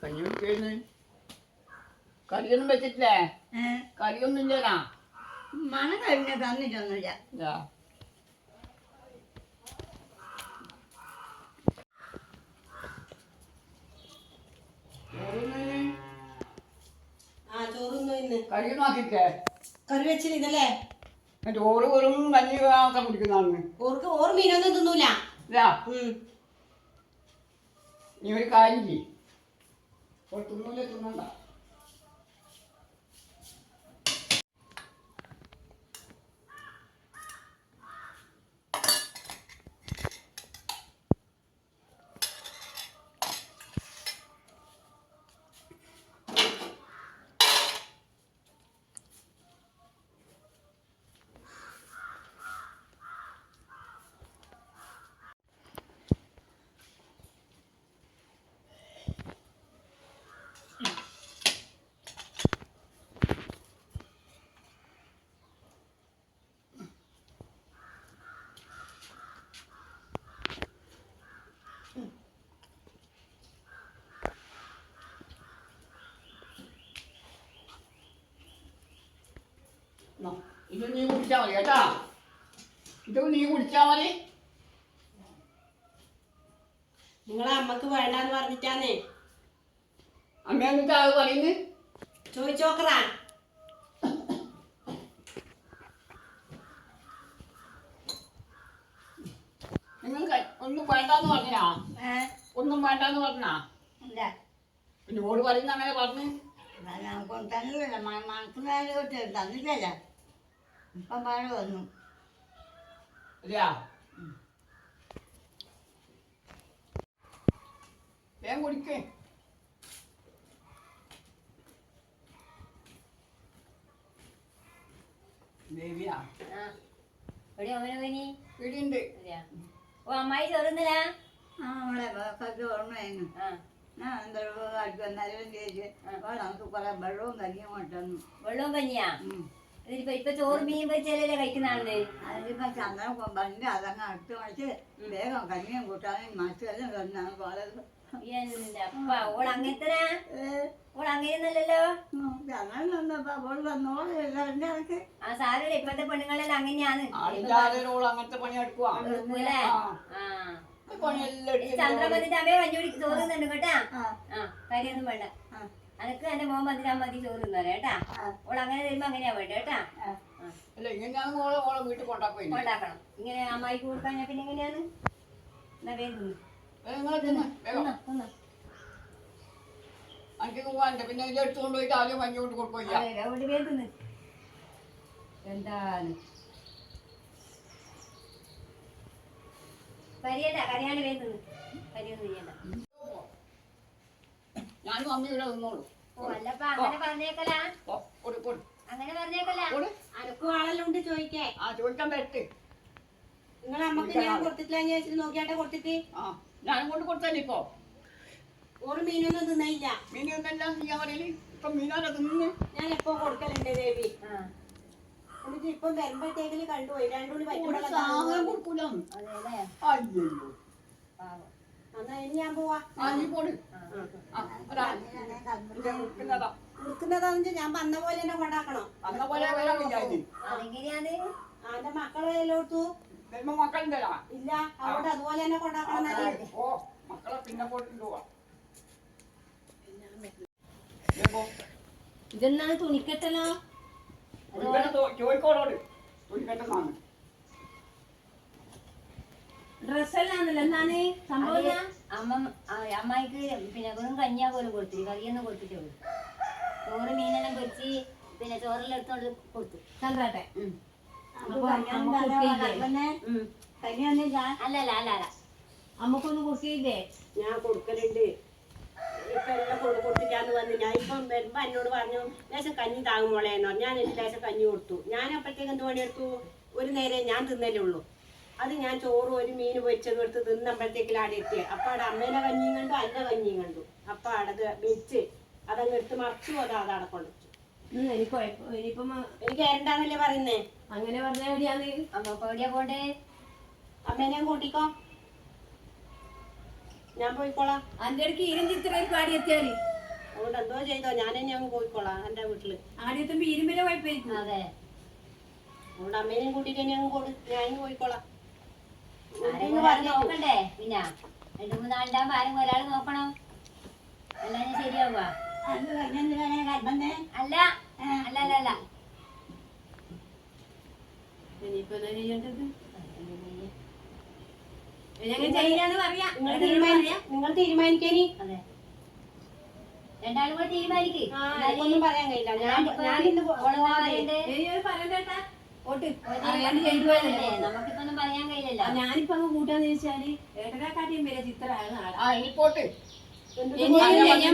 കഞ്ഞി കറിയൊന്നും വെച്ചിട്ടില്ലേ? കറിയൊന്നും ഇല്ലടാ മണം കഴിഞ്ഞ തന്നിട്ടൊന്നുമില്ല. ആ ചോറൊന്നും ഇന്ന്? കറിയൊന്നും ആക്കിയിട്ടേ കറി വെച്ചില്ല ഇതല്ലേ ചോറ് വെറും കഞ്ഞി ഒക്കെ കുടിക്കുന്നതാണ്. ഓർക്ക് ഓർ മീനൊന്നും തിന്നൂല. നീ ഒരു കാര്യം ചെയ്യും. തിന്നൂല തിന്നണ്ട എന്നാ, ഇത് നീ കുടിച്ചാൽ മതി കേട്ടാ. ഇത് നീ കുടിച്ചാൽ മതി. നിങ്ങളെ അമ്മയ്ക്ക് വേണ്ടാന്ന് പറഞ്ഞിട്ടാന്നേ. അമ്മ എന്നിട്ട് അത് പറയുന്നത് ചോദിച്ചോക്കറാ നിങ്ങൾ ക- ഒന്നും വേണ്ടെന്ന് പറഞ്ഞാ ഒന്നും വേണ്ടെന്ന് പറഞ്ഞാ ഇല്ല. പിന്നെ ഓട് പറയുന്ന അങ്ങനെ പറഞ്ഞു. തന്നില്ല മനസ്സിലായിട്ട് തന്നില്ലല്ല. ഇപ്പം മഴ വന്നു വേഗം കുടിക്കേ. ദേവിയാ. എവിടെ അവനെ വീടുണ്ട്. അതെയാ. ഓ അമ്മായി ചോറുന്നില്ല? ആ അവളെ കുറച്ച് ഓർമ്മയായിരുന്നു ആ. ഞാൻ എന്താ അടുത്ത് വന്നാലും ചേച്ചി നമുക്ക് കുറേ വെള്ളവും കഞ്ഞിയും കൊണ്ടുവന്നു. വെള്ളവും കഞ്ഞിയാ? ഇതിപ്പോ ഇപ്പൊ ചോറ് മീൻ അതങ്ങ് അടുത്ത് മറിച്ച് വേഗം കഞ്ഞിയും കൂട്ടാനും മറ്റെല്ലാം അപ്പ ഓൾ അങ്ങനത്തനാ? ഓൾ അവൾ വന്നോളെ ഇടയ്ക്ക് ആ പെണ്ണുങ്ങളെല്ലാം അങ്ങനെയാണ്. അങ്ങനത്തെ പണി ചന്ദ്രൻ വന്നിട്ട് അമ്മയെ കഞ്ഞി കേട്ടാ? ആ. കാര്യമൊന്നും വേണ്ട. അനക്ക് എന്റെ മോൻ വന്നിട്ടാ മതി ചോറ് തിന്നാലേ കേട്ടാ? ഓൾ അങ്ങനെ തരുമ്പോ അങ്ങനെയാ വേണ്ട കേട്ടാ. അല്ല ഇങ്ങനെയാണ് ഓളെ ഓളെ വീട്ടിൽ കൊണ്ടാക്കണം. ഇങ്ങനെ അമ്മായിക്ക് കൊടുക്കാൻ പിന്നെ എങ്ങനെയാണ്? എന്നാ വേഗം തിന്നു. എനിക്ക് പോവാണ്ട് പിന്നെ ഇത് എടുത്തുകൊണ്ട് പോയിട്ട് ആദ്യം കൊണ്ട് കൊടുക്കില്ല എന്താണ്? കരിയണ്ട കറിയാണ് വേഗം തിന്ന്. കരിയൊന്നും ചെയ്യണ്ട. ഞാനും അമ്മ ഇവിടെ നിന്നോളൂ. അങ്ങനെ അനക്കും ആളെല്ലാം ഉണ്ട് ചോദിക്കേ. ആ ചോദിക്കാൻ പറ്റ് നിങ്ങൾ അമ്മയ്ക്ക് ഞാൻ കൊടുത്തിട്ടില്ല ഞാൻ ചോദിച്ചിട്ട് നോക്കിയാട്ടെ കൊടുത്തിട്ട്? ആ ഞാനും കൊണ്ട് കൊടുത്തല്ലേ ഇപ്പൊ? ഒരു മീനൊന്നും തിന്നില്ല മീൻ ഒന്നെല്ലാം ചെയ്യാൻ പറയൽ ഇപ്പൊ മീനാരെ തിന്നു ഞാൻ എപ്പോ കൊടുക്കലുണ്ട് ദേവി? എന്നിട്ട് ഇപ്പൊ വരുമ്പോഴത്തേക്കിൽ കണ്ടുപോയി രണ്ടുകൂടി പറ്റും അയ്യോ എന്നാ ഇനി ഞാൻ പോവാ. ആ നീ ആ. ആ, ഒരാ. ഇത് നിൽക്കുന്നതാ. നിൽക്കുന്നതാണെന്ന് ഞാൻ വന്ന പോലെ തന്നെ കൊണ്ടാക്കണം. അന്ന പോലെ വരാൻ വിചാരിച്ചു. അതെങ്ങനെയാണ്? ആ, എന്റെ മക്കളെ എല്ലോടത്തു വരുമ്പോ മക്കളുണ്ടല്ലോ. ഇല്ല അവിടെ അതുപോലെ തന്നെ കൊണ്ടാക്കണം എന്നാൽ. ഓ മക്കളെ പിന്നെ ഇതെന്നാണ് തുണിക്കെട്ടലോ? ചോദിക്കോളോട്. തുണിക്കട്ടെന്നാണ് ഡ്രസ്സല്ലാന്നല്ലോ എന്താണ് സംഭവം അമ്മ ആ, അമ്മായിക്ക് പിന്നെ വെറും കഞ്ഞാ പോലും കൊടുത്തില്ല കറിയൊന്നും കൊടുത്തിട്ടുള്ളൂ ചോറ് മീനെല്ലാം പൊരിച്ച് പിന്നെ ചോറെല്ലാം എടുത്തോണ്ട് കൊടുത്തു. കഞ്ഞിയൊന്നുമില്ല അല്ല അല്ല അല്ല അല്ല. അമ്മക്കൊന്ന് കുട്ടിയില്ലേ ഞാൻ കൊടുക്കലുണ്ട്. ഇപ്പൊ എല്ലാം കൊണ്ട് കൊടുത്തിട്ടാന്ന് വന്ന് ഞാൻ ഇപ്പം വരുമ്പോ എന്നോട് പറഞ്ഞു ലേശം കഞ്ഞി താങ്ങും മോളെ എന്ന് പറഞ്ഞു. ഞാൻ ലേശം കഞ്ഞി കൊടുത്തു. ഞാൻ അപ്പോഴത്തേക്ക് എന്ത് പണിയെടുത്തു? ഒരു നേരം ഞാൻ തിന്നലേ ഉള്ളൂ. അത് ഞാൻ ചോറും ഒരു മീൻ പൊരിച്ചത് എടുത്ത് തിന്നപ്പോഴത്തേക്കിൽ അവിടെ എത്തി അപ്പൊ അവിടെ അമ്മേനെ കഞ്ഞിയും കണ്ടു അല്ല കഞ്ഞിയും കണ്ടു. അപ്പൊ അവിടെ വെച്ച് അതങ്ങ് എടുത്ത് മറച്ചു അത് അതവിടെ കൊണ്ടിട്ടു എനിക്ക് എനിക്ക് ഏരണ്ടാന്നല്ലേ പറയുന്നേ? അങ്ങനെ പറഞ്ഞാൽ എവിടെയാന്ന് അമ്മ ഇപ്പൊ എവിടെയാ പോണ്ടേ? അമ്മേനെ കൂട്ടിക്കോ. ഞാൻ പോയിക്കോളാം. അന്റെ അടുക്ക് ഈരും ചിത്രയിൽ പാടി എത്തിയാൽ? അതുകൊണ്ട് എന്തോ ചെയ്തോ ഞാൻ തന്നെ അങ്ങ് പോയിക്കോളാം എന്റെ വീട്ടിൽ. ആദ്യത്തുമ്പോ ഇരുമ്പിലെ കുഴപ്പമായിരിക്കും. അതെ. അതുകൊണ്ട് അമ്മേനെയും കൂട്ടിട്ട് തന്നെ അങ്ങ് കൊടു ഞാൻ പോയിക്കോളാം. നോക്കണ്ടേ? പിന്നെ രണ്ടു മൂന്നാളുണ്ടാകുമ്പോ ആരും ഒരാൾ നോക്കണം. അല്ലാതെ ശരിയാവുക? അല്ല അല്ല അല്ല അല്ല. നിങ്ങൾ തീരുമാനിക്കാം നിങ്ങൾ തീരുമാനിക്കേനി. അതെ. രണ്ടാളും കൂടെ തീരുമാനിക്കും. പറയാൻ കഴിയില്ല. ഞാൻ ഞാൻ ഇന്ന് പോ- ഓളെന്താ പറയണ്ടേ ഇനിയൊരു പറയണ്ടേട്ടാ ഓട്ട് ഒരു അറിയാണ്ട് അല്ലേ, ചെയ്തുപോയതല്ലേ നമുക്കിപ്പോ ഒന്നും പറയാൻ കഴിയില്ലല്ലോ. ഞാനിപ്പോ അങ്ങ് കൂട്ടാന്ന് ചോദിച്ചാൽ ഏട്ടനെക്കാട്ടിയും.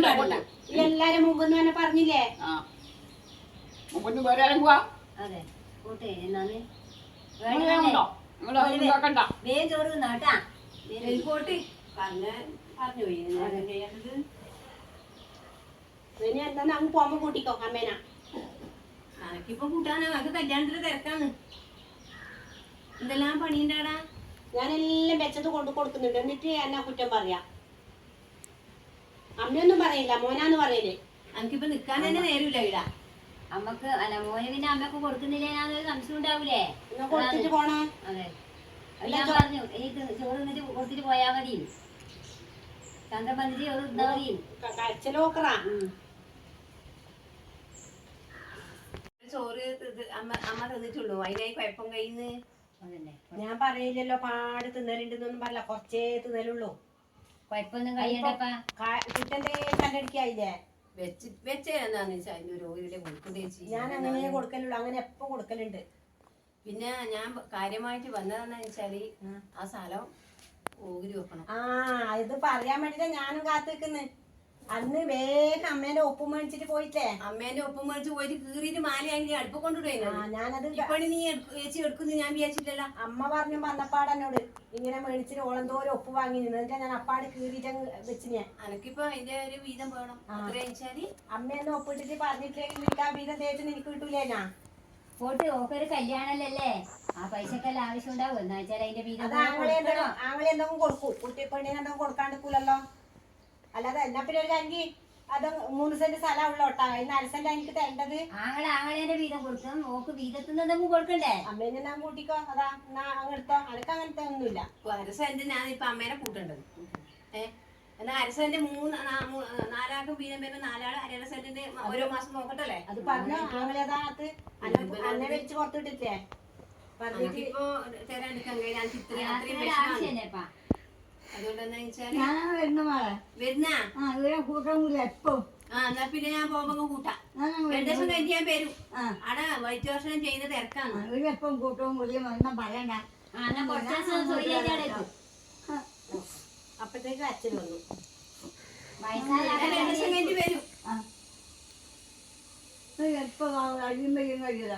പാടില്ല. ഈ എല്ലാരും മുമ്പ് തന്നെ പറഞ്ഞില്ലേ? ആ. മുമ്പൊന്നും വേറെ അതെ. കൂട്ടെ അതൊന്നും വേഗം ചോറ് തിന്നാട്ടാ പോട്ട്. പറഞ്ഞ പറഞ്ഞു പോയി. എന്താ അങ്ങ് പോകുമ്പോ കൂട്ടിക്കോ അമ്മേനാ. അനക്കിപ്പോ കൂട്ടാനാ? അത് കല്യാണത്തിന് തിരക്കാണ്. എന്തെല്ലാം പണിയുണ്ടാടാ? ഞാനെല്ലാം വെച്ചത് കൊണ്ട് കൊടുക്കുന്നുണ്ട്. എന്നിട്ട് എന്നാ കുറ്റം പറയാ? അമ്മയൊന്നും പറയില്ല. മോനാന്ന് പറയൽ. അനക്കിപ്പോ നിക്കാൻ തന്നെ നേരില്ല ഇവിടെ അമ്മയ്ക്ക് അല്ല മോന് പിന്നെ അമ്മയ്ക്ക് കൊടുക്കുന്നില്ലേനാന്നൊരു സംശയം ഉണ്ടാവൂലേ? കൊടുത്തിട്ട് പോണേ? അതെ. ഞാൻ പറഞ്ഞു എനിക്ക് ചോറ് തിന്നിട്ട് കൊടുത്തിട്ട് പോയാ മതി. ചന്ദ്രൻ വന്നിട്ട് ചോറ് തിന്നാ മതി. കരച്ചിലോക്കറാ ചോറ് അമ്മ അമ്മ തിന്നിട്ടുള്ളൂ. അതിനായി കുഴപ്പം കഴിയുന്നു ഞാൻ പറയില്ലല്ലോ പാട് തിന്നലുണ്ടെന്നൊന്നും പറയില്ല. കൊറച്ചേ തിന്നലുള്ളൂ. കുഴപ്പമൊന്നും കഴിയണ്ടപ്പാ. കണ്ടടിക്കായില്ലേ? വെച്ച് വെച്ചേ എന്താന്ന് വെച്ചാൽ അതിന്റെ ഒരു ഓയിലെ കൊടുക്കണ്ടേച്ചി ഞാൻ അങ്ങനെ കൊടുക്കലുള്ളൂ. അങ്ങനെ എപ്പോ കൊടുക്കലുണ്ട്. പിന്നെ ഞാൻ കാര്യമായിട്ട് വന്നതെന്ന് വെച്ചാൽ ആ സ്ഥലം ഓഗിരി വെക്കണം. ആ ഇത് പറയാൻ വേണ്ടിട്ടാ ഞാനും കാത്തു നിൽക്കുന്നു അന്ന് വേഗം അമ്മേന്റെ ഒപ്പ് മേടിച്ചിട്ട് പോയിട്ടേ അമ്മേന്റെ ഒപ്പം മേടിച്ച് പോയിട്ട് കീറിയിട്ട് മാലയാണെങ്കിൽ അടുപ്പ് ആ കൊണ്ടുപോയി ഞാനത് ഇപ്പണി നീ എടുക്ക- ചേച്ചി എടുക്കുന്നു ഞാൻ വിചാരിച്ചില്ലല്ലോ. അമ്മ പറഞ്ഞു വന്നപ്പാട് എന്നോട് ഇങ്ങനെ മേടിച്ചിട്ട് ഓളെന്തോരം ഒപ്പ് വാങ്ങി നിന്ന്. എന്നിട്ട് ഞാൻ അപ്പാട് കീറിയിട്ട് അങ്ങ് വെച്ച് ഞാൻ അനക്കിപ്പോ അതിന്റെ ഒരു വീതം വേണം. അത്ര വെച്ചാൽ അമ്മയെന്ന് ഒപ്പിട്ടിട്ട് പറഞ്ഞിട്ടില്ലെങ്കിൽ നിനക്ക് ആ വീതം തേച്ച് നിനക്ക് കിട്ടൂലേ ഞാൻ? പോട്ട് ഓക്കൊരു കല്യാണല്ലേ ആ പൈസക്കെല്ലാം ആവശ്യം ഉണ്ടാവും? എന്നാ വെച്ചാൽ അതിന്റെ വീതം അത് ആങ്ങളെ. എന്തെങ്കിലും ആങ്ങളെ എന്തെങ്കിലും കൊടുക്കും. കുട്ടി പെണ്ണിന് എന്തെങ്കിലും കൊടുക്കാണ്ടിരിക്കൂലല്ലോ? അല്ലാതെ എന്നാ പിന്നെ ഒരു കാര്യം അത് മൂന്ന് സെന്റ് സ്ഥലം ഉള്ളോട്ടാ അതിന് അര സെന്റ് എനിക്ക് തരേണ്ടത്. ആങ്ങളെ ആങ്ങളേന്റെ വീതം കൊടുക്കണം നോക്ക് വീതത്തിൽ എന്തെങ്കിലും കൊടുക്കണ്ടേ? അമ്മേനെ ഞാൻ കൂട്ടിക്കോ. അതാ എന്നാ അങ്ങ് എടുത്തോ. അനക്ക് അങ്ങനത്തെ ഒന്നുമില്ല. അര സെന്റ് ഞാൻ ഇപ്പൊ അമ്മേനെ കൂട്ടേണ്ടത്. ഏഹ് എന്നാ അരസെന്റ് മൂന്ന് നാ- മൂ- നാലാൾക്കും വീതം വരുമ്പോ നാലാൾ അര സെന്റിന്റെ ഓരോ മാസം നോക്കട്ടല്ലേ? അത് പറഞ്ഞു. ആങ്ങളെ അത് അന്നെ വെച്ച് പുറത്തിട്ടില്ലേ? പറഞ്ഞിട്ട് ഇപ്പൊ തരാണ്ടിരിക്കാൻ കഴിയില്ല. എനിക്ക് ഇത്രയും അത്രയും വരുന്ന മോളെ വരുന്നാ? ആ ഇവിടെ കൂട്ടമില്ല എപ്പോ? ആ എന്നാ പിന്നെ ഞാൻ പോകുമ്പോ കൂട്ടാം. ഞാൻ രണ്ടു ദിവസം കഴിഞ്ഞ് ഞാൻ വരും. ആ. അവിടെ വൈറ്റ് ദോഷണം ചെയ്യുന്ന തിരക്കാണ്. ഇവിടെ എപ്പം കൂട്ടവും കൂടിയും ഒന്നും പറയണ്ട ആ എന്നാ കുറച്ച് ദിവസം സൂര്യാച്ചാടെ അപ്പഴത്തേക്ക് അച്ഛൻ വന്നു. ഞാൻ രണ്ടു ദിവസം കഴിഞ്ഞ് വരും. എപ്പോ അഴിയുമ്പോഴും കഴിയില്ല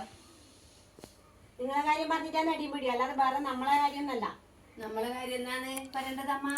നിങ്ങളെ കാര്യം പറഞ്ഞിട്ടാണ് അടിപിടി അല്ലാതെ വേറെ നമ്മളെ കാര്യമൊന്നല്ല നമ്മളെ കാര്യം എന്താണ് പറയേണ്ടത് അമ്മ?